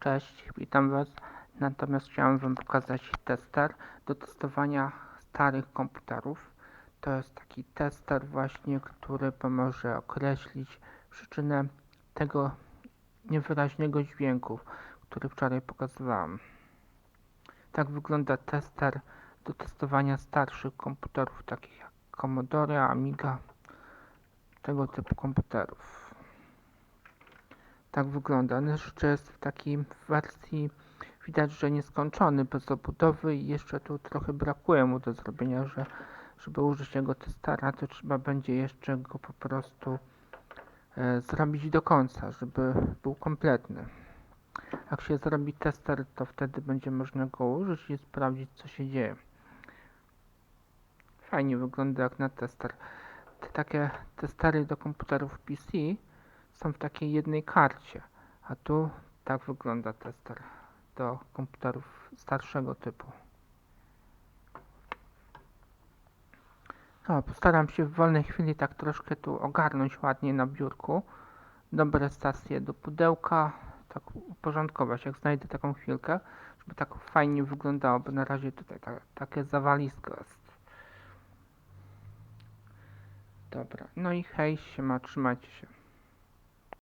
Cześć, witam Was. Natomiast chciałem Wam pokazać tester do testowania starych komputerów. To jest taki tester właśnie, który pomoże określić przyczynę tego niewyraźnego dźwięku, który wczoraj pokazywałem. Tak wygląda tester do testowania starszych komputerów, takich jak Commodore, Amiga, tego typu komputerów. Tak wygląda. On jeszcze jest w takiej wersji, widać, że nieskończony, bez obudowy i jeszcze tu trochę brakuje mu do zrobienia, że żeby użyć tego testera, to trzeba będzie jeszcze go po prostu e, zrobić do końca, żeby był kompletny. Jak się zrobi tester, to wtedy będzie można go użyć i sprawdzić, co się dzieje. Fajnie wygląda jak na tester. Te takie testery do komputerów PC są w takiej jednej karcie, a tu tak wygląda tester do komputerów starszego typu. No, postaram się w wolnej chwili tak troszkę tu ogarnąć ładnie na biurku. Dobre stacje do pudełka, tak uporządkować, jak znajdę taką chwilkę, żeby tak fajnie wyglądało, bo na razie tutaj ta, takie zawalisko jest. Dobra, no i hej, siema, trzymajcie się.